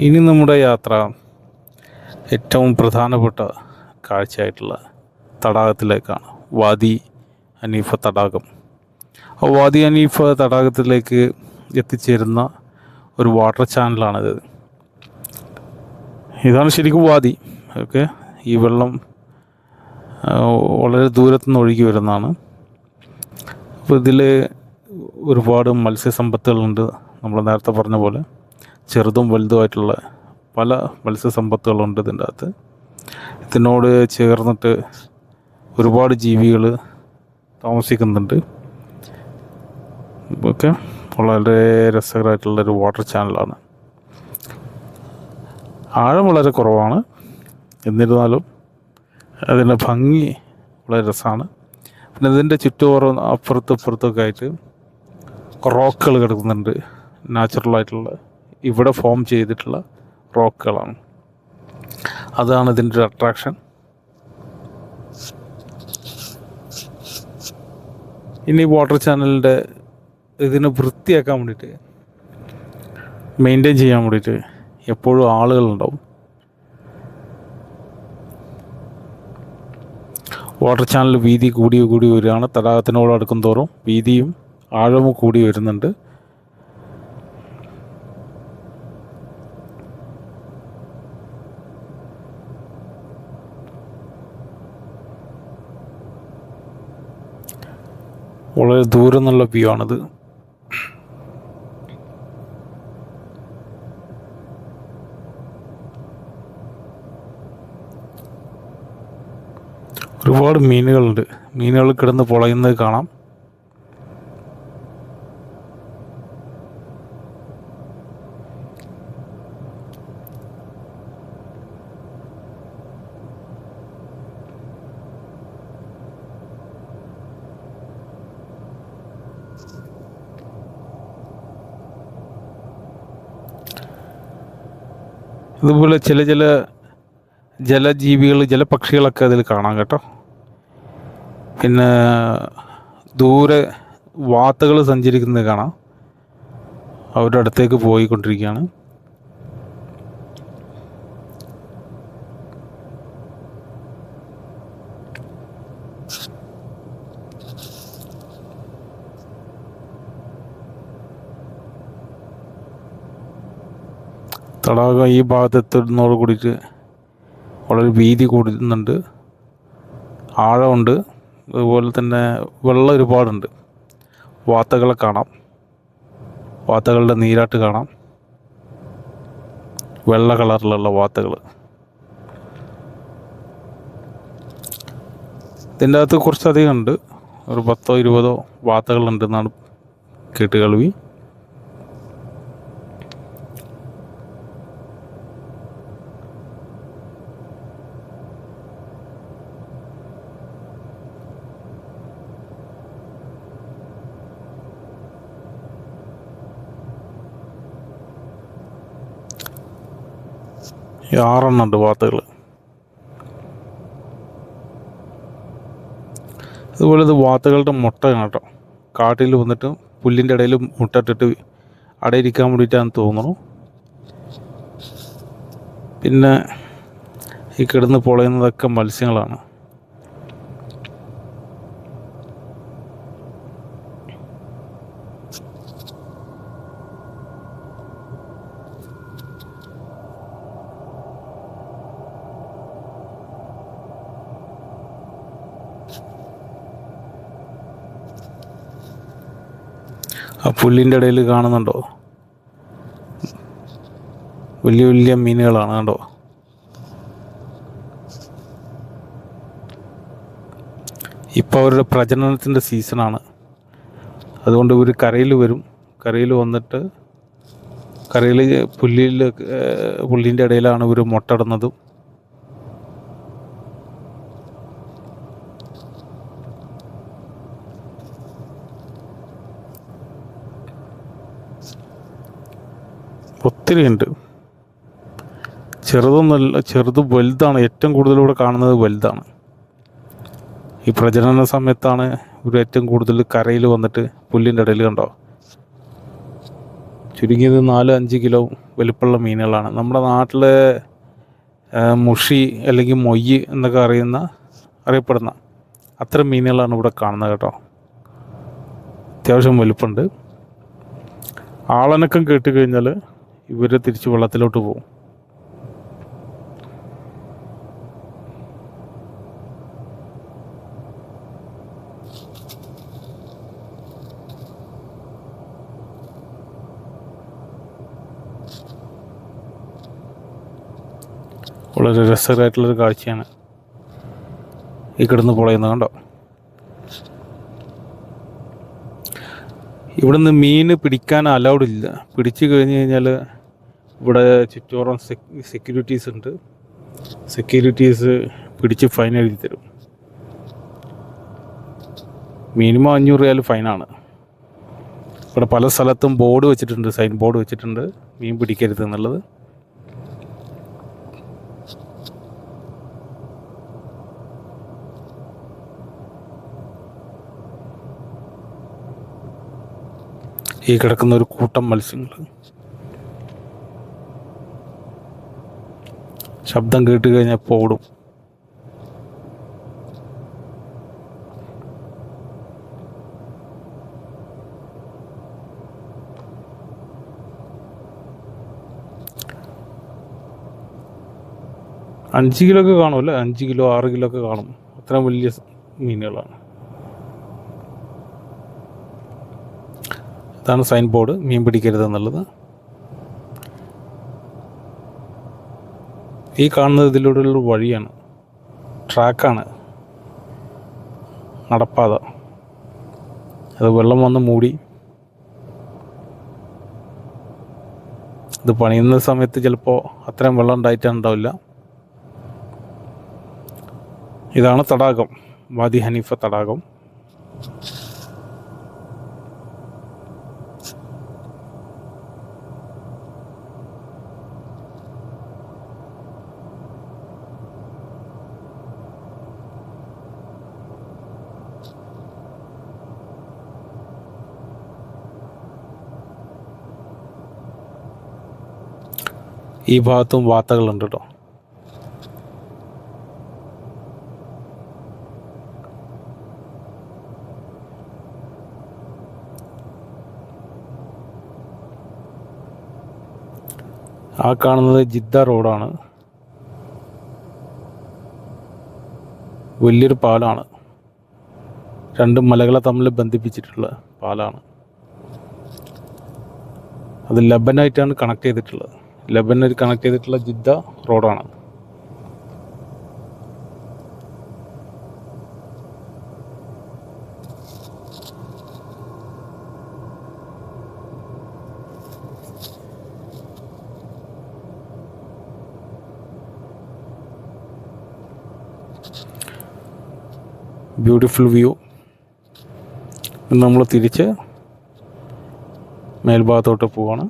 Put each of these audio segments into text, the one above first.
ഇനി നമ്മുടെ യാത്ര ഏറ്റവും പ്രധാനപ്പെട്ട കാഴ്ചയായിട്ടുള്ള തടാകത്തിലേക്കാണ്. വാദി അനീഫ തടാകം. വാദി അനീഫ തടാകത്തിലേക്ക് എത്തിച്ചേരുന്ന ഒരു വാട്ടർ ചാനലാണിത്. ഇതാണ് ശരിക്കും വാദി. ഓക്കെ. ഈ വെള്ളം വളരെ ദൂരത്തു നിന്ന് ഒഴുകി വരുന്നതാണ്. അപ്പോൾ ഇതിൽ ഒരുപാട് മത്സ്യസമ്പത്തുകളുണ്ട്. നമ്മൾ നേരത്തെ പറഞ്ഞ പോലെ. ചെറുതും വലുതുമായിട്ടുള്ള പല മത്സ്യസമ്പത്തുകളുണ്ട് ഇതിന്റെ അകത്ത്. ഇതിനോട് ചേർന്നിട്ട് ഒരുപാട് ജീവികൾ താമസിക്കുന്നുണ്ട്. ഓക്കെ വളരെ രസകരമായിട്ടുള്ളൊരു വാട്ടർ ചാനലാണ് ആഴം വളരെ കുറവാണ്. എന്നിരുന്നാലും അതിന്റെ ഭംഗി വളരെ രസമാണ്. പിന്നെ ഇതിന്റെ ചുറ്റുപുറം അപ്പുറത്തും ഇപ്പുറത്തൊക്കെ ആയിട്ട് റോക്കുകൾ കിടക്കുന്നുണ്ട്. നാച്ചുറലായിട്ടുള്ള ഇവിടെ ഫോം ചെയ്തിട്ടുള്ള റോക്കുകളാണ് അതാണ് ഇതിന്റെ ഒരു അട്രാക്ഷൻ ഇനി വാട്ടർ ചാനലിന്റെ ഇതിനെ വൃത്തിയാക്കാൻ വേണ്ടിയിട്ട് മെയിന്റെയിൻ ചെയ്യാൻ വേണ്ടിയിട്ട് എപ്പോഴും ആളുകളുണ്ടാവും. വാട്ടർ ചാനൽ വീതി കൂടി കൂടി വരികയാണ്. തടാകത്തിനോട് അടുക്കും തോറും വീതിയും ആഴവും കൂടി വരുന്നുണ്ട്. വളരെ ദൂരം നിന്നുള്ള വ്യൂ ആണിത്. ഒരുപാട് മീനുകളുണ്ട്. മീനുകൾ കിടന്ന് പൊളയുന്നത് കാണാം. ഇതുപോലെ ചില ചില ജലജീവികൾ ജലപക്ഷികളൊക്കെ അതിൽ കാണാം കേട്ടോ. പിന്നെ ദൂരെ വാത്തകൾ സഞ്ചരിക്കുന്നത് കാണാം. അവരുടെ അടുത്തേക്ക് പോയിക്കൊണ്ടിരിക്കുകയാണ്. തടാകം ഈ ഭാഗത്തെത്തുന്നതോട് കൂടിയിട്ട് വളരെ വീതി കൂടുന്നുണ്ട്. ആഴമുണ്ട്. അതുപോലെ തന്നെ വെള്ളം ഒരുപാടുണ്ട്. വാത്തകളെ കാണാം. വാത്തകളുടെ നീരാട്ട് കാണാം. വെള്ള കളറിലുള്ള വാത്തകൾ ഇതിന്റെ അകത്ത് കുറച്ചധികം ഉണ്ട് ഒരു പത്തോ ഇരുപതോ വാത്തകളുണ്ടെന്നാണ് കേട്ട് ആറെണ്ണം ഉണ്ട് വാർത്തകൾ അതുപോലെ ഇത് വാത്തകളുടെ മുട്ടയാണ് കേട്ടോ. കാട്ടിൽ വന്നിട്ട് പുല്ലിന്റെ ഇടയിൽ മുട്ടയിട്ടിട്ട് അടയിരിക്കാൻ വേണ്ടിയിട്ടാണെന്ന് തോന്നുന്നു. പിന്നെ ഈ കിടന്ന് പൊളയുന്നതൊക്കെ മത്സ്യങ്ങളാണ്. ആ പുല്ലിന്റെ ഇടയിൽ കാണുന്നുണ്ടോ? വലിയ വലിയ മീനുകളാണ് കണ്ടോ? ഇപ്പോൾ അവരുടെ പ്രജനനത്തിന്റെ സീസണാണ്. അതുകൊണ്ട് ഇവർ കരയിൽ വരും. കരയിൽ വന്നിട്ട് കരയിൽ പുല്ലിൽ പുല്ലിന്റെ ഇടയിലാണ് ഇവർ മുട്ടടുന്നതും ഒത്തിരി ഉണ്ട്. നല്ല ചെറുത് വലുതാണ്. ഏറ്റവും കൂടുതൽ ഇവിടെ കാണുന്നത് വലുതാണ്. ഈ പ്രജനന സമയത്താണ് ഇവർ ഏറ്റവും കൂടുതൽ കരയിൽ വന്നിട്ട് പുല്ലിന്റെ ഇടയിൽ കണ്ടോ? ചുരുങ്ങിയത് നാല് അഞ്ച് കിലോ വലിപ്പമുള്ള മീനുകളാണ്. നമ്മുടെ നാട്ടിലെ മുഷി അല്ലെങ്കിൽ മൊയ്യ് എന്നൊക്കെ അറിയുന്ന അറിയപ്പെടുന്ന അത്തരം മീനുകളാണ് ഇവിടെ കാണുന്നത് കേട്ടോ. അത്യാവശ്യം വലുപ്പമുണ്ട്. ആളനക്കം കേട്ട് കഴിഞ്ഞാൽ ഇവർ തിരിച്ച് വെള്ളത്തിലോട്ട് പോകും വളരെ രസകരമായിട്ടുള്ളൊരു കാഴ്ചയാണ് ഈ കിടന്ന് പൊളയുന്നത് കണ്ടോ? ഇവിടുന്ന് മീൻ പിടിക്കാൻ അലൗഡ് ഇല്ല. പിടിച്ചു കഴിഞ്ഞ് കഴിഞ്ഞാൽ ഇവിടെ ചുറ്റോറം സെക്യൂരിറ്റീസ് ഉണ്ട്. സെക്യൂരിറ്റീസ് പിടിച്ച് ഫൈൻ എഴുതി തരും. മിനിമം അഞ്ഞൂറ് റിയാൽ ഫൈനാണ് ഇവിടെ പല സ്ഥലത്തും ബോർഡ് വെച്ചിട്ടുണ്ട് സൈൻ ബോർഡ് വെച്ചിട്ടുണ്ട്. മീൻ പിടിക്കരുത് എന്നുള്ളത്. ഈ കിടക്കുന്ന ഒരു കൂട്ടം മത്സ്യങ്ങൾ ശബ്ദം കേട്ട് കഴിഞ്ഞാൽ പോടും. അഞ്ച് കിലോ ഒക്കെ കാണുമല്ലേ അഞ്ച് കിലോ ആറ് കിലോ ഒക്കെ കാണും. അത്രയും വലിയ മീനുകളാണ്. ഇതാണ് സൈൻ ബോർഡ്. മീൻ പിടിക്കരുത് എന്നുള്ളത്. ഈ കാണുന്നത് ഇതിലൂടെയുള്ള വഴിയാണ്. ട്രാക്കാണ്. നടപ്പാത. അത് വെള്ളം വന്ന് മൂടി. ഇത് പണിയുന്ന സമയത്ത് ചിലപ്പോൾ അത്രയും വെള്ളം ഉണ്ടായിട്ടുണ്ടാവില്ല. ഇതാണ് തടാകം. വാദി ഹനീഫ തടാകം. ഈ ഭാഗത്തും വാർത്തകളുണ്ട് കേട്ടോ ആ കാണുന്നത് ജിദ്ദ റോഡാണ്. വലിയൊരു പാലാണ്. രണ്ട് മലകളെ തമ്മിൽ ബന്ധിപ്പിച്ചിട്ടുള്ള പാലാണ്. അത് ലബനായിട്ടാണ് കണക്ട് ചെയ്തിട്ടുള്ളത്. ലബനായിട്ട് കണക്ട് ചെയ്തിട്ടുള്ള ജിദ്ദ റോഡാണ് ബ്യൂട്ടിഫുൾ വ്യൂ നമ്മൾ തിരിച്ച് മേൽഭാഗത്തോട്ട് പോവാണ്.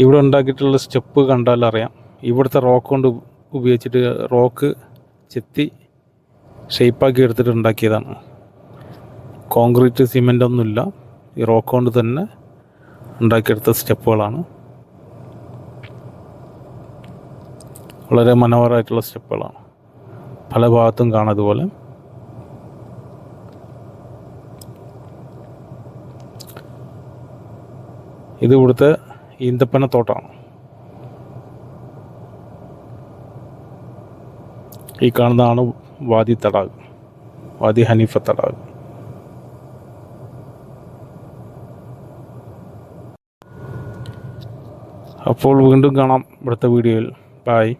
ഇവിടെ ഉണ്ടാക്കിയിട്ടുള്ള സ്റ്റെപ്പ് കണ്ടാൽ അറിയാം. ഇവിടുത്തെ റോക്ക് കൊണ്ട് ഉപയോഗിച്ചിട്ട് റോക്ക് ചെത്തി ഷേപ്പാക്കി എടുത്തിട്ട് ഉണ്ടാക്കിയതാണ്. കോൺക്രീറ്റ് സിമെന്റ് ഒന്നുമില്ല ഈ റോക്ക് കൊണ്ട് തന്നെ ഉണ്ടാക്കിയെടുത്ത സ്റ്റെപ്പുകളാണ്. വളരെ മനോഹരമായിട്ടുള്ള സ്റ്റെപ്പുകളാണ്. പല ഭാഗത്തും കാണാം അതുപോലെ ഇത് ഇവിടുത്തെ ഈന്തപ്പനത്തോട്ടമാണ് ഈ കാണുന്നതാണ് വാദി തടാകം വാദി ഹനീഫ തടാകം. അപ്പോൾ വീണ്ടും കാണാം ഇവിടുത്തെ വീഡിയോയിൽ. ബായ്